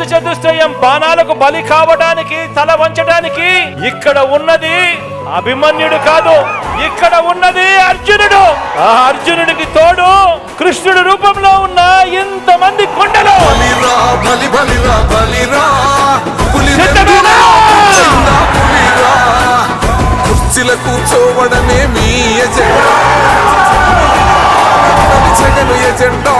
దుష్ట చతుష్టయం బాణాలకు బలి కావడానికి తల వంచడానికి ఇక్కడ ఉన్నది అభిమన్యుడు కాదు. ఇక్కడ ఉన్నది అర్జునుడు. ఆ అర్జునుడికి తోడు కృష్ణుడు రూపంలో ఉన్న ఇంతమంది కొండలు. కుర్చీల కూర్చోవడమే మీ ఎజెండా. జగను ఎజెండా.